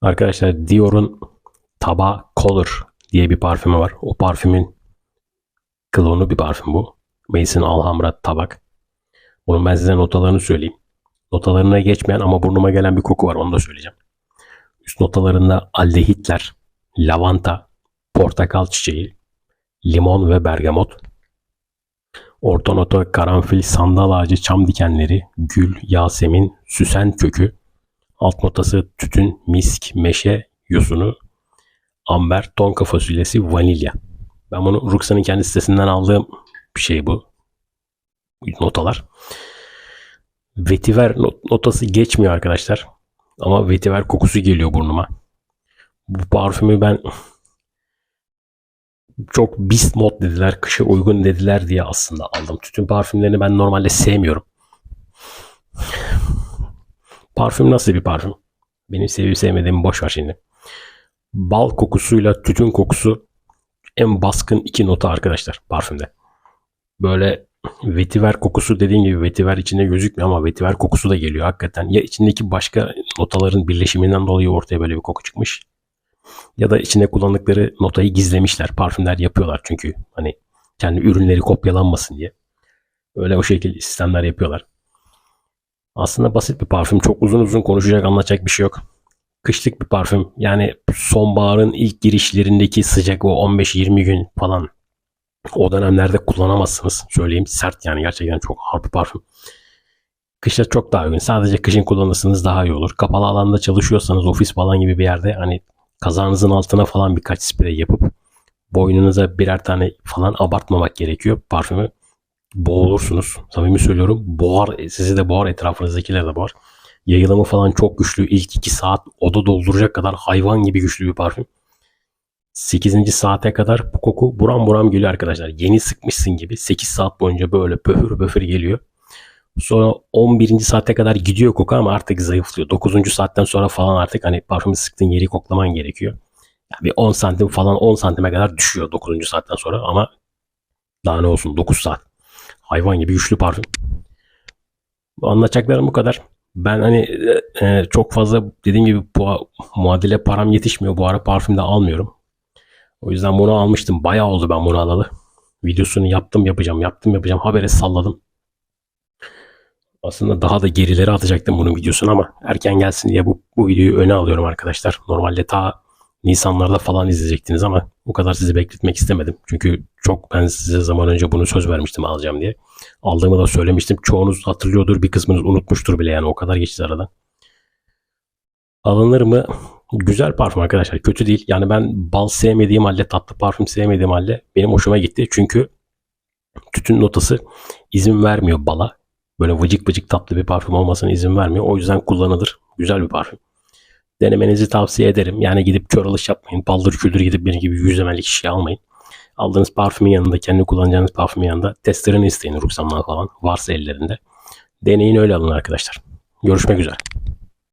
Arkadaşlar Dior'un Taba Color diye bir parfümü var. O parfümün klonu bir parfüm bu. Mason Alhambra Tabak. Bunun ben size notalarını söyleyeyim. Notalarına geçmeyen ama burnuma gelen bir koku var onu da söyleyeceğim. Üst notalarında aldehitler, lavanta, portakal çiçeği, limon ve bergamot. Orta nota karanfil, sandal ağacı, çam dikenleri, gül, yasemin, süsen kökü. Alt notası tütün, misk, meşe, yosunu, amber, tonka fasulyesi, vanilya. Ben bunu Ruxa'nın kendi sitesinden aldığım bir şey bu. Notalar. Vetiver not- notası geçmiyor arkadaşlar. Ama vetiver kokusu geliyor burnuma. Bu parfümü ben çok beast mod dediler, kışa uygun dediler diye aslında aldım. Tütün parfümlerini ben normalde sevmiyorum. Parfüm nasıl bir parfüm? Benim sevip sevmediğimi boş ver şimdi. Bal kokusuyla tütün kokusu en baskın iki nota arkadaşlar parfümde. Böyle vetiver kokusu dediğim gibi vetiver içinde gözükmüyor ama vetiver kokusu da geliyor hakikaten. Ya içindeki başka notaların birleşiminden dolayı ortaya böyle bir koku çıkmış. Ya da içinde kullandıkları notayı gizlemişler. Parfümler yapıyorlar çünkü hani kendi ürünleri kopyalanmasın diye. Öyle o şekilde sistemler yapıyorlar. Aslında basit bir parfüm. Çok uzun uzun konuşacak, anlatacak bir şey yok. Kışlık bir parfüm. Yani sonbaharın ilk girişlerindeki sıcak o 15-20 gün falan o dönemlerde kullanamazsınız. Söyleyeyim sert yani gerçekten çok ağır bir parfüm. Kışta çok daha uygun. Sadece kışın kullanırsanız daha iyi olur. Kapalı alanda çalışıyorsanız ofis falan gibi bir yerde hani kazağınızın altına falan birkaç sprey yapıp boynunuza birer tane falan abartmamak gerekiyor. Parfümü boğulursunuz. Samimi söylüyorum. Boğar. Sizi de boğar. Etrafınızdakiler de boğar. Yayılımı falan çok güçlü. İlk 2 saat oda dolduracak kadar hayvan gibi güçlü bir parfüm. 8. saate kadar bu koku buram buram geliyor arkadaşlar. Yeni sıkmışsın gibi 8 saat boyunca böyle böfür böfür geliyor. Sonra 11. saate kadar gidiyor koku ama artık zayıflıyor. 9. saatten sonra falan artık hani parfümü sıktığın yeri koklaman gerekiyor. Yani bir 10 santim falan 10 santime kadar düşüyor 9. saatten sonra ama daha ne olsun 9 saat. Hayvan gibi güçlü parfüm. Anlatacaklarım bu kadar. Ben hani e, e, çok fazla dediğim gibi bu muadile param yetişmiyor. Bu ara parfüm de almıyorum. O yüzden bunu almıştım. Bayağı oldu ben bunu alalı. Videosunu yaptım yapacağım yaptım yapacağım. Habere salladım. Aslında daha da gerilere atacaktım bunun videosunu ama erken gelsin diye bu, bu videoyu öne alıyorum arkadaşlar. Normalde ta Nisanlarda falan izleyecektiniz ama bu kadar sizi bekletmek istemedim. Çünkü çok ben size zaman önce bunu söz vermiştim alacağım diye. Aldığımı da söylemiştim. Çoğunuz hatırlıyordur bir kısmınız unutmuştur bile yani o kadar geçti aradan. Alınır mı? Güzel parfüm arkadaşlar. Kötü değil. Yani ben bal sevmediğim halde, tatlı parfüm sevmediğim halde benim hoşuma gitti. Çünkü tütün notası izin vermiyor bala. Böyle vıcık vıcık tatlı bir parfüm olmasına izin vermiyor. O yüzden kullanılır. Güzel bir parfüm. Denemenizi tavsiye ederim. Yani gidip kör alış yapmayın. Baldır küldür gidip benim gibi 100 ml'lik şişe almayın. Aldığınız parfümün yanında, kendi kullanacağınız parfümün yanında testlerini isteyin. Ruksamdan falan varsa ellerinde. Deneyin öyle alın arkadaşlar. Görüşmek üzere.